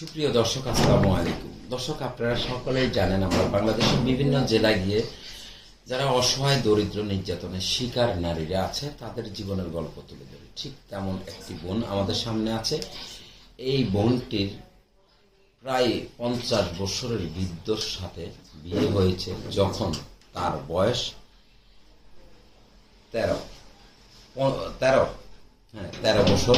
সুপ্রিয় দর্শক, আসসালামু আলাইকুম। দর্শক, আপনারা সকলেই জানেন আমরা বাংলাদেশের বিভিন্ন জেলায় গিয়ে যারা অসহায়, দরিদ্র, নির্যাতনের শিকার নারীরা আছে, তাদের জীবনের গল্প তুলে ধরি। ঠিক তেমন একটি বোন আমাদের সামনে আছে। এই বোনটির প্রায় পঞ্চাশ বছরের বৃদ্ধর সাথে বিয়ে হয়েছে যখন তার বয়স তেরো। তেরো। হ্যাঁ তেরো বছর।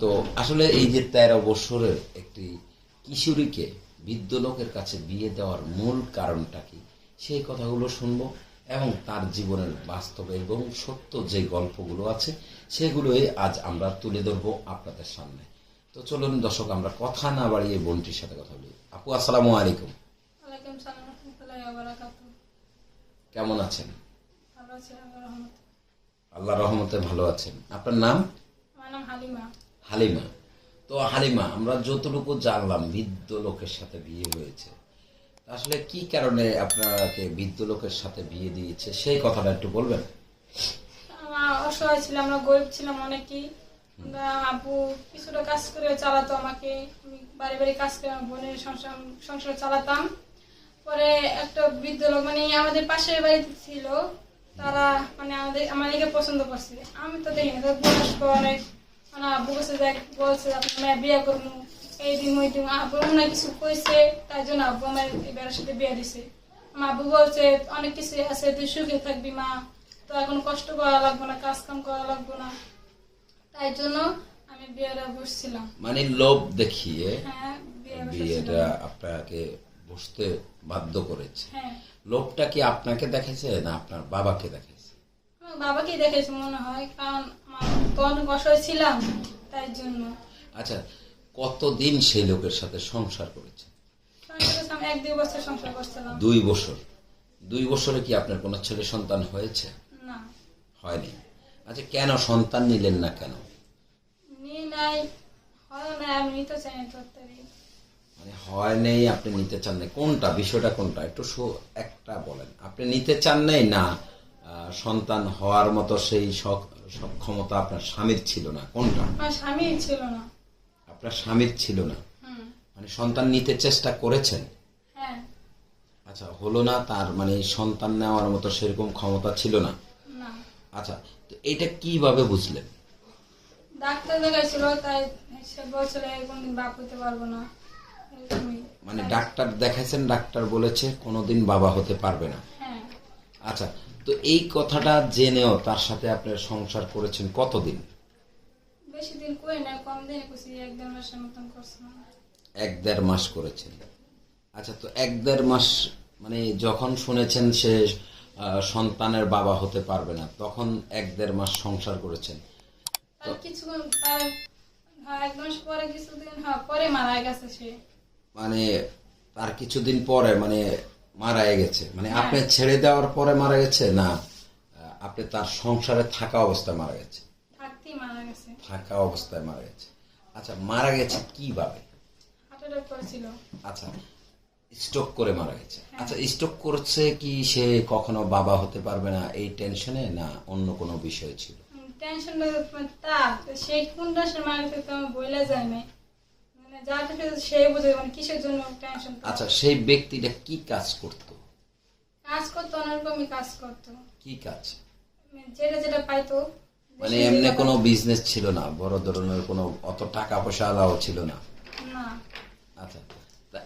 তো আসলে এই যে তেরো বছরের একটি কিশোরীকে বৃদ্ধ লোকের কাছে বিয়ে দেওয়ার মূল কারণটা কি? সেই কথাগুলো শুনব এবং তার জীবনের বাস্তব এবং সত্য যে গল্পগুলো আছে সেগুলোই আজ আমরা তুলে ধরবো আপনাদের সামনে। তো চলুন দর্শক আমরা কথা না বাড়িয়ে বোনটির সাথে কথা বলি। আপু আসসালামু আলাইকুম। কেমন আছেন? আল্লাহর রহমতে। আল্লাহ রহমতে ভালো আছেন। আপনার নাম? নাম হালিমা। হালিমা। তো হালিমা, আমরা যতটুকু জানলাম বৃদ্ধ লোকের সাথে বিয়ে হয়েছে আসলে কি কারণে আপনাকে বৃদ্ধ লোকের সাথে বিয়ে দিয়েছে? সেই কথাটা একটু বলবেন। আমরা অসহায় ছিলাম আমরা গরিব ছিলাম অনেকেই। আমরা আব্বু কিছুটা কাজ করে চালাতো আমাকে। আমি বাড়ি বাড়ি কাজ করে আমার বোনের সংসার চালাতাম। পরে একটা বৃদ্ধ লোক মানে আমাদের পাশের বাড়িতে ছিল, তারা মানে আমাদের আমাদেরকে পছন্দ করছে। আমি তো দেখি না বয়স্ক অনেক। মানে আব্বু কাছে যাই বলছে আপনার বিয়ে করব এই দিন ওই দিন আব্বু মনে কিছু কইছে তাই জন্য আব্বু আমার এবার সাথে বিয়ে দিছে। আমার আব্বু বলছে অনেক কিছু আছে তুই সুখে থাকবি মা। তো এখন কষ্ট করা লাগবে না কাজ কাম করা লাগবে না। তাই জন্য আমি বিয়েটা বসছিলাম। মানে লোভ দেখিয়ে হ্যাঁ বিয়ে বিয়েটা আপনাকে বসতে বাধ্য করেছে। হ্যাঁ। লোভটা কি আপনাকে দেখেছে না আপনার বাবাকে দেখাইছে? বাবাকেই দেখেছে মনে হয় কারণ তো অনেক অসহায় ছিলাম তাই জন্য। আচ্ছা কতদিন সেই লোকের সাথে সংসার করেছে এক দুই বছর সংসার করছিলাম। দুই বছর। দুই বছরে কি আপনার কোনো ছেলে সন্তান হয়েছে? না। হয়নি। আচ্ছা কেন সন্তান নিলেন না কেন? নিয়ে নাই হয় না আমি নিতে চাই মানে হয় নেই আপনি নিতে চান নাই। কোনটা? বিষয়টা কোনটা? একটু সো- একটা বলেন। আপনি নিতে চান নাই? না। সন্তান হওয়ার মতো সেই সক- সক্ষমতা আপনার স্বামীর ছিল না। কোনটা? আমার স্বামী ছিল না। আপনার স্বামীর ছিল না। মানে সন্তান নিতে চেষ্টা করেছেন? হ্যাঁ। আচ্ছা হলো না তার মানে সন্তান নেওয়ার মতো সেরকম ক্ষমতা ছিল না? না। আচ্ছা তো এটা কীভাবে বুঝলেন? ডাক্তার দেখাইছিল তাই সে বলছিল কোনদিন বাপ হতে পারব না। মানে ডাক্তার দেখাইছেন ডাক্তার বলেছে কোনোদিন বাবা হতে পারবে না। হ্যাঁ। আচ্ছা তো এই কথাটা জেনেও তার সাথে আপনার সংসার করেছেন কতদিন? বেশি দিন কই না কম দিন করছি এক দেড় মাসের মতন করছিলাম। এক দেড় মাস করেছেন। আচ্ছা তো এক দেড় মাস মানে যখন শুনেছেন সে সন্তানের বাবা হতে পারবে না তখন এক দেড় মাস সংসার করেছেন। কিছুক্ষণ হ্যাঁ এক মাস পরে কিছুদিন হ্যাঁ পরে মারা গেছে সে। মানে তার কিছুদিন পরে মানে মারা গেছে। মানে হ্যাঁ। আপনি ছেড়ে দেওয়ার পরে মারা গেছে না আপনি তার সংসারে থাকা অবস্থায় মারা গেছে? থাকা অবস্থায় মারা গেছে। আচ্ছা মারা গেছে কীভাবে? আচ্ছা স্ট্রোক করে মারা গেছে। হ্যাঁ। আচ্ছা স্ট্রোক করছে কি সে কখনো বাবা হতে পারবে না এই টেনশনে না অন্য কোনো বিষয় ছিল? টেনশন তা সে কোন টেনশন মারা গেছে তো বইলে যায় নাই। আচ্ছা সেই ব্যক্তিটা কি কাজ করত? কাজ করতো অনেক রকমই কাজ করতো। কি কাজ? মানে যেটা যেটা পাইতো মানে এমনি কোনো বিজনেস ছিল না বড় ধরনের কোনো অত টাকা পয়সা আলাও ছিল না? আচ্ছা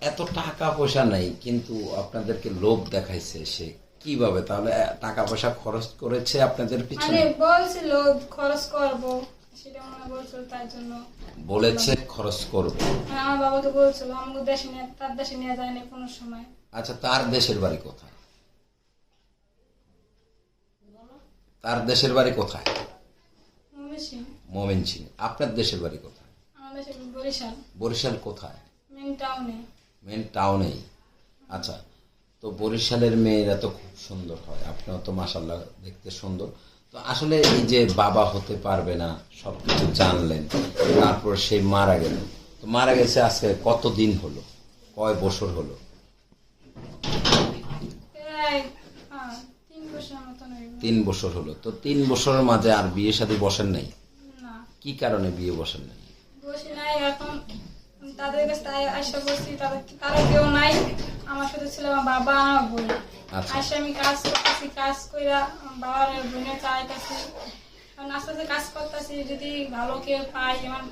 এত টাকা পয়সা নাই কিন্তু আপনাদেরকে লোভ দেখাইছে সে কীভাবে? তাহলে টাকা পয়সা খরচ করেছে আপনাদের মানে পিছনে বলছিল খরচ করব। সেটা মনে বলছিল তাই জন্য বলেছে খরচ করব। মানে আমার বাবাকে বলছিল আমাকে দেশে নিয়ে তার দেশে নিয়ে যায় না কোনো সময়। আচ্ছা তার দেশের বাড়ি কোথায়? তার দেশের বাড়ি কোথায়? মোমেন সিং আপনার দেশের বাড়ি কোথায়? বরিশাল। বরিশাল কোথায়? মেন টাউনে। মেন টাউনেই। আচ্ছা তো বরিশালের মেয়েরা তো খুব সুন্দর হয়। আপনিও তো মাসাল্লাহ দেখতে সুন্দর। তো আসলে এই যে বাবা হতে পারবে না সব কিছু জানলেন তারপর সে মারা গেল। তো মারা গেছে আজকে কতদিন হলো? কয় বছর হলো? হ্যাঁ তিন বছর হলো। তো তিন বছরের মাঝে আর বিয়ে শাদী বসেন নাই? কি কারণে বিয়ে বসেন নাই? বসে নাই এখন তাদের কাছে তারা কেউ নাই আমার সাথে ছিল আমার বাবা আমার। আসে আমি কাজ করতেছি কাজ কইরা বাবার বোনের চাইতেছি এখন আস্তে আস্তে কাজ করতেছি যদি ভালো কেউ পাই আমার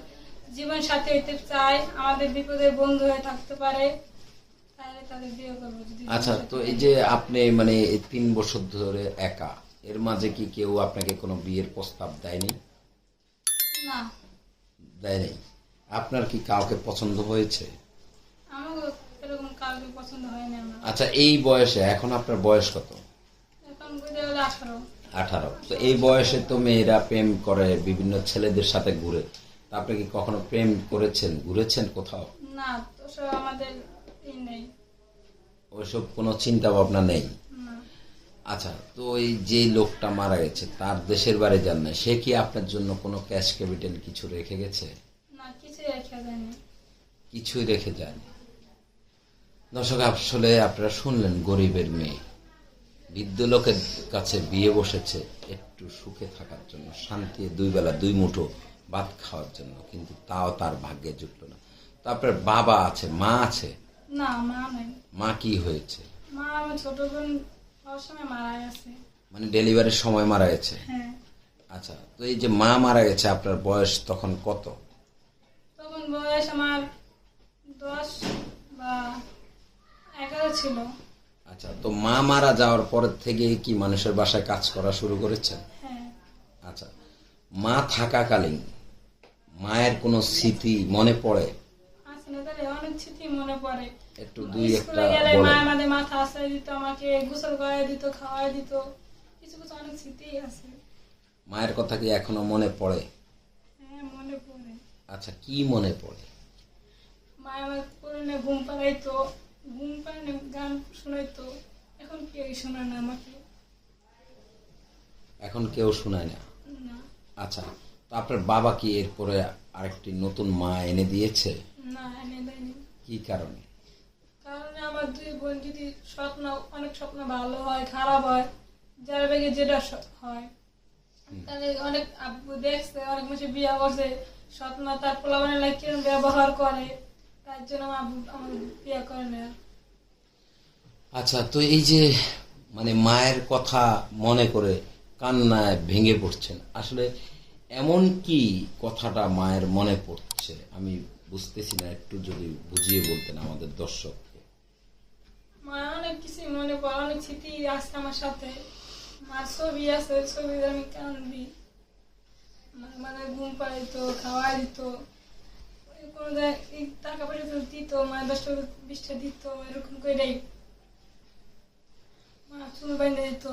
জীবন সাথী হইতে চাই আমাদের বিপদে বন্ধু হয়ে থাকতে পারে আচ্ছা তো এই যে আপনি মানে তিন বছর ধরে একা এর মাঝে কি কেউ আপনাকে কোনো বিয়ের প্রস্তাব দেয়নি? না। দেয়নি। আপনার কি কাউকে পছন্দ হয়েছে আমাকে এরকম কাউকে পছন্দ হয়নি আমার আচ্ছা এই বয়সে এখন আপনার বয়স কত? আঠারো। তো এই বয়সে তো মেয়েরা প্রেম করে বিভিন্ন ছেলেদের সাথে ঘুরে। আপনি কি কখনো প্রেম করেছেন? ঘুরেছেন কোথাও? না তো সব আমাদের নেই। ওইসব কোনো চিন্তা ভাবনা নেই আচ্ছা তো এই যে লোকটা মারা গেছে তার দেশের বাড়ি যান না সে কি আপনার জন্য কোনো ক্যাশ ক্যাপিটাল কিছু রেখে গেছে? না কিছুই রেখে দেয়নি কিছুই রেখে যায়নি। দর্শক আসলে আপনারা শুনলেন গরিবের মেয়ে। বৃদ্ধ লোকের কাছে বিয়ে বসেছে একটু সুখে থাকার জন্য শান্তি দুই বেলা দুই মুঠো ভাত খাওয়ার জন্য কিন্তু তাও তার ভাগ্যে জুটলো না। তারপরে বাবা আছে মা আছে? না মা নেই। মা কি হয়েছে? মা আমার ছোট বোন হওয়ার সময় মারা গেছে। মানে ডেলিভারির সময় মারা গেছে? হ্যাঁ। আচ্ছা তো এই যে মা মারা গেছে আপনার বয়স তখন কত? তখন বয়স আমার দশ বা ছিল। আচ্ছা তো মা মারা যাওয়ার পরের থেকে কি মানুষের বাসায় কাজ করা শুরু করেছেন? হ্যাঁ। আচ্ছা মা থাকাকালীন মায়ের কোনো স্মৃতি মনে পড়ে? আছে না তাহলে অনেক স্মৃতি মনে পড়ে। একটু দুই একটা গেলে মা আমাদের মাথা আশ্রয় দিত আমাকে গোসল করাই দিত খাওয়াই দিত। কিছু কিছু অনেক স্মৃতি আছে। মায়ের কথা কি এখনও মনে পড়ে? হ্যাঁ মনে পড়ে। আচ্ছা কি মনে পড়ে? মা আমার ঘুম পাড়াইতো। ঘুম পাড়ানো গান শোনায় তো। এখন কেউ শোনায় না আমাকে? এখন কেউ শোনায় না? না। আচ্ছা তো আপনার বাবা কি এরপরে আরেকটি নতুন মা এনে দিয়েছে? না এনে দেয়নি। কি কারণে? কারণ আমার দুই বোন যদি স্বপ্ন অনেক স্বপ্ন ভালো হয় খারাপ হয় যার বেগে যেটা হয়। তাহলে অনেক আব্বু দেখছে অনেক মাসে বিয়ে করছে স্বপ্ন তার পোলাবানের লাগে কিরম ব্যবহার করে। তার জন্য আমার বিয়ে করে না আচ্ছা তো এই যে মানে মায়ের কথা মনে করে কান্নায় ভেঙে পড়ছেন আসলে এমন কি কথাটা মায়ের মনে পড়ছে? আমি বুঝতেছি না একটু যদি বুঝিয়ে বলতেন আমাদের দর্শককে। মা অনেক কিছু মনে পড়ে অনেক স্মৃতি আছে আমার সাথে। মার ছবি আছে ছবি আমি কান্দি। মানে ঘুম পাড়াইতো খাওয়াই দিত। কোনো টাকা পয়সা দিত মা দশ টাকা বিশটা দিত এরকম করে মা চুল বাইন্দে দিত।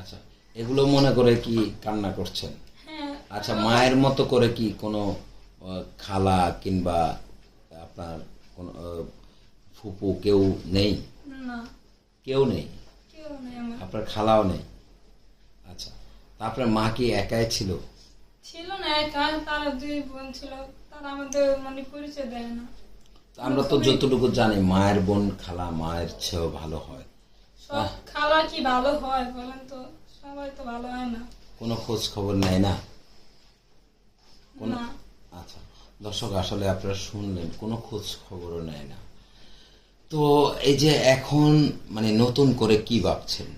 আচ্ছা এগুলো মনে করে কি কান্না করছেন? হ্যাঁ। আচ্ছা মায়ের মতো করে কি কোনো খালা কিংবা আপনার কোন ফুপু কেউ নেই? না। কেউ নেই? আপনার খালাও নেই? আচ্ছা তা আপনার মা কি একাই ছিল? ছিল না একা তারা দুই বোন ছিল। তারা আমাদের পরিচয় দেয় না। আমরা তো যতটুকু জানি মায়ের বোন খালা মায়ের চেয়েও ভালো হয়। খাওয়া কি ভালো হয় বলেন তো? সবাই তো ভালো হয় না। কোনো খোঁজ খবর নেয় না? আচ্ছা দর্শক আসলে আপনারা শুনলেন কোনো খোঁজ খবরও নেয় না। তো এই যে এখন মানে নতুন করে কি ভাবছেন?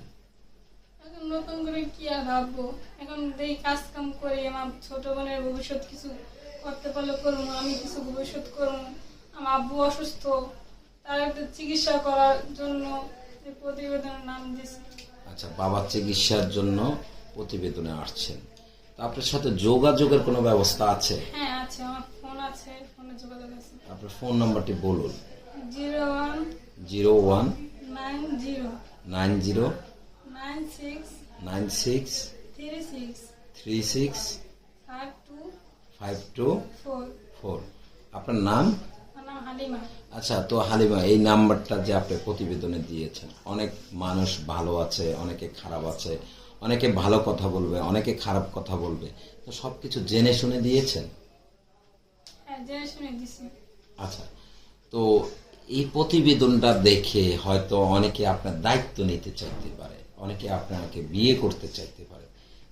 এখন নতুন করে কি আর ভাববো? এখন দেখি কাজ কাম করি আমার ছোট বোনের ভবিষ্যৎ কিছু করতে পারলে করব আমি কিছু ভবিষ্যৎ করব আমার আব্বু অসুস্থ তার একটা চিকিৎসা করার জন্য প্রতিবেদনের নাম দিয়েছি। আচ্ছা বাবার চিকিৎসার জন্য প্রতিবেদনে আসছেন। আপনার সাথে যোগাযোগের কোনো ব্যবস্থা আছে? হ্যাঁ আছে আমার ফোন আছে ফোনে যোগাযোগ আছে। আপনার ফোন নাম্বারটি বলুন। Zero one zero one nine zero nine zero nine six nine six three six three six five two four আপনার নাম? আচ্ছা তো হালিমা এই নাম্বারটা যে আপনি প্রতিবেদনে দিয়েছেন অনেক মানুষ ভালো আছে অনেকে খারাপ আছে অনেকে ভালো কথা বলবে অনেকে খারাপ কথা বলবে তো সবকিছু জেনে শুনে দিয়েছেন? হ্যাঁ আচ্ছা তো এই প্রতিবেদনটা দেখে হয়তো অনেকে আপনার দায়িত্ব নিতে চাইতে পারে অনেকে আপনাকে বিয়ে করতে চাইতে পারে।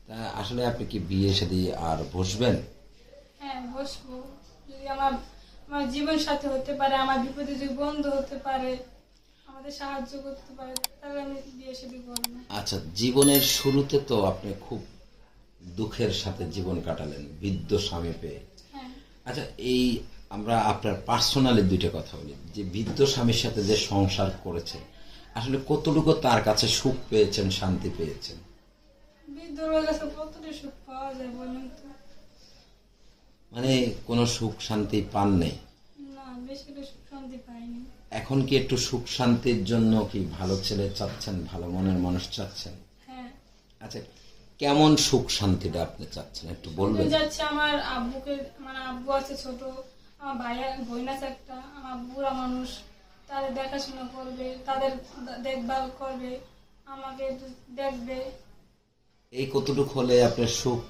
তা আসলে আপনি কি বিয়ে সাথে আর বসবেন? হ্যাঁ বসবো। যদি আমার আমার জীবন সাথী হতে পারে আমার বিপদে যদি বন্ধু হতে পারে আমাদের সাহায্য করতে পারে তাহলে আমি বিয়ে শাদী করব আচ্ছা জীবনের শুরুতে তো আপনি খুব দুঃখের সাথে জীবন কাটালেন বৃদ্ধ স্বামী পেয়ে। হ্যাঁ। আচ্ছা এই আমরা আপনার পার্সোনালি দুইটা কথা বলি। যে বৃদ্ধ স্বামীর সাথে যে সংসার করেছেন আসলে কতটুকু তার কাছে সুখ পেয়েছেন শান্তি পেয়েছেন? বিদ্যুতের কাছে কতটা সুখ পাওয়া যায় বলুন তো? মানে কোনো সুখ শান্তি পান নেই না বেশি একটা সুখ শান্তি পাইনি। এখন কি একটু সুখ শান্তির জন্য কি ভালো ছেলে চাচ্ছেন ভালো মনের মানুষ চাচ্ছেন? হ্যাঁ। আচ্ছা কেমন সুখ শান্তিটা আপনি চাচ্ছেন? একটু বলবেন। যাচ্ছি আমার আব্বুকে মানে আব্বু আছে ছোট আমার ভাইয়া বোন আছে একটা আমার বুড়া মানুষ তাদের দেখাশোনা করবে তাদের দেখভাল করবে আমাকে দেখবে। এই কতটুকু হলে আপনার সুখ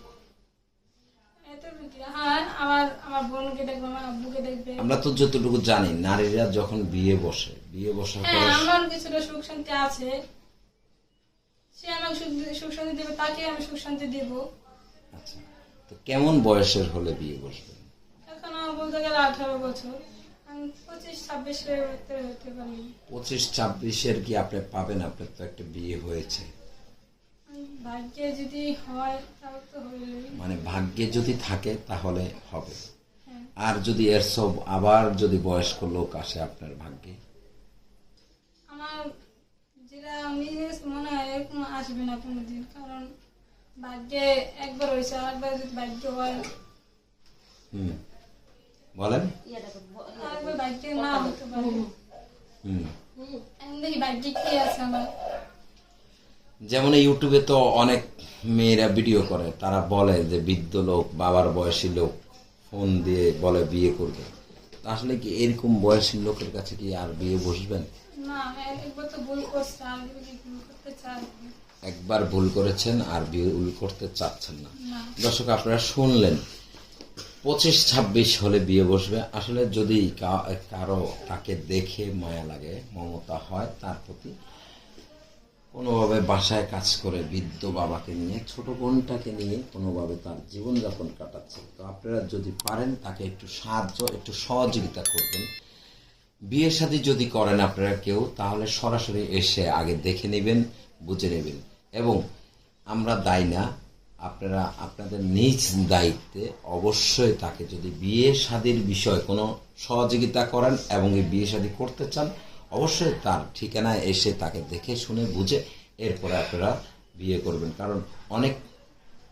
আমার আমার বোনকে দেখবে আমার আব্বুকে দেখবে। আমরা তো যতটুকু জানি নারীরা যখন বিয়ে বসে বিয়ে বসার হ্যাঁ পরে আমার কিছুটা সুখ শান্তি আছে। সে আমাকে সুখ- শান্তি দেবে তাকে আমি সুখ শান্তি দেব। আচ্ছা তো কেমন বয়সের হলে বিয়ে বসবেন এখন আমার বলতে গেলে আঠারো বছর। পঁচিশ ছাব্বিশের কি আপনি পাবেন? আপনার তো একটা বিয়ে হয়েছে। ভাগ্যে যদি হয় তাহলে তো মানে ভাগ্যে যদি থাকে তাহলে হবে। হ্যাঁ। আর যদি এর সব আবার যদি বয়স্ক লোক আসে আপনার ভাগ্যে? আমার যেটা নিজের মনে হয় এরকম আসবে না কোনোদিন। কারণ ভাগ্যে একবার হয়েছে আর একবার যদি ভাগ্য হয়। হুম। বলেন। আর একবার ভাগ্যে না হতে পারে। হুম। দেখি ভাগ্যে কি আছে আমার। যেমন এই ইউটিউবে তো অনেক মেয়েরা ভিডিও করে। তারা বলে যে বৃদ্ধ লোক বাবার বয়সী লোক ফোন দিয়ে বলে বিয়ে করবে। আসলে কি এরকম বয়সী লোকের কাছে কি আর বিয়ে বসবেন? একবার ভুল চাই একবার ভুল করেছেন আর বিয়ে ভুল করতে চাচ্ছেন না। না। দর্শক আপনারা শুনলেন পঁচিশ ছাব্বিশ হলে বিয়ে বসবে। আসলে যদি কারও তাকে দেখে মায়া লাগে মমতা হয় তার প্রতি কোনোভাবে বাসায় কাজ করে বৃদ্ধ বাবাকে নিয়ে, ছোট বোনটাকে নিয়ে কোনোভাবে তার জীবনযাপন কাটাচ্ছে। তো আপনারা যদি পারেন, তাকে একটু সাহায্য, একটু সহযোগিতা করবেন। বিয়ে শাদী যদি করেন আপনারা কেউ, তাহলে সরাসরি এসে আগে দেখে নেবেন, বুঝে নেবেন। এবং আমরা দায় না, আপনারা আপনাদের নিজ দায়িত্বে অবশ্যই তাকে যদি বিয়ে শাদীর বিষয়ে কোনো সহযোগিতা করেন এবং এই বিয়ে শাদী করতে চান অবশ্যই তার ঠিকানায় এসে তাকে দেখে শুনে বুঝে এরপরে আপনারা বিয়ে করবেন। কারণ অনেক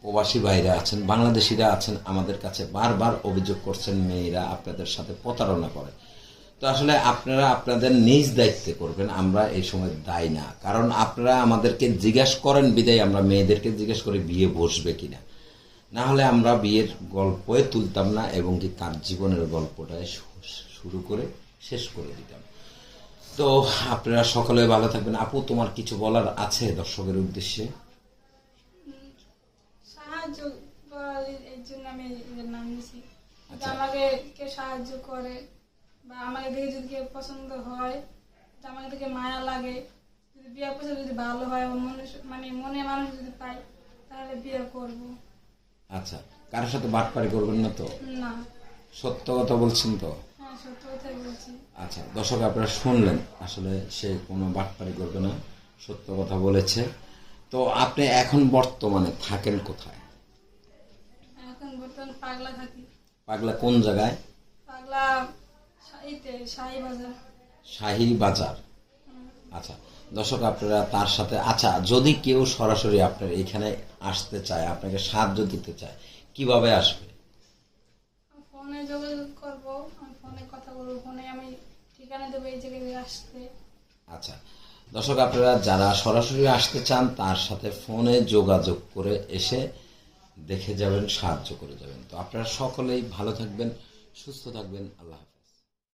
প্রবাসী ভাইরা আছেন, বাংলাদেশিরা আছেন, আমাদের কাছে বারবার অভিযোগ করছেন মেয়েরা আপনাদের সাথে প্রতারণা করে। তো আসলে আপনারা আপনাদের নিজ দায়িত্বে করবেন, আমরা এই সময় দায় না। কারণ আপনারা আমাদেরকে জিজ্ঞেস করেন, বিদায় আমরা মেয়েদেরকে জিজ্ঞেস করি, বিয়ে বসবে কিনা? না হলে আমরা বিয়ের গল্পে তুলতাম না, এবং কি তার জীবনের গল্পটা শু- শুরু করে শেষ করে দিতাম। তো আপনারা সকলে ভালো থাকবেন। আপু তোমার কিছু বলার আছে দর্শকের উদ্দেশ্যে? সাহায্য এর জন্য আমি নাম আচ্ছা। আমাকে কেউ সাহায্য করে বা আমাকে দেখে যদি কেউ পছন্দ হয় আমাকে দেখে মায়া লাগে যদি বিয়ে পছন্দ যদি ভালো হয় আমার মনে মানে মনে মানুষ যদি পাই তাহলে বিয়ে করব। আচ্ছা। কারোর সাথে বাটপারি করবেন না তো? না। সত্য কথা বলছেন তো? আচ্ছা দর্শক আপনারা শুনলেন আসলে সে কোনো বাটপারি করবে না সত্য কথা বলেছে। তো আপনি এখন বর্তমানে থাকেন কোথায়? এখন বর্তমান পাগলা থাকি। পাগলা কোন জায়গায়? পাগলা শাহি বাজার। শাহী বাজার। আচ্ছা দর্শক আপনারা তার সাথে আচ্ছা যদি কেউ সরাসরি আপনার এখানে আসতে চায় আপনাকে সাহায্য দিতে চায় কীভাবে আসবে? ফোনে যোগাযোগ করব। আচ্ছা। দর্শক, আপনারা যারা সরাসরি আসতে চান, তার সাথে ফোনে যোগাযোগ করে এসে দেখে যাবেন, সাহায্য করে যাবেন। তো আপনারা সকলেই ভালো থাকবেন, সুস্থ থাকবেন। আল্লাহ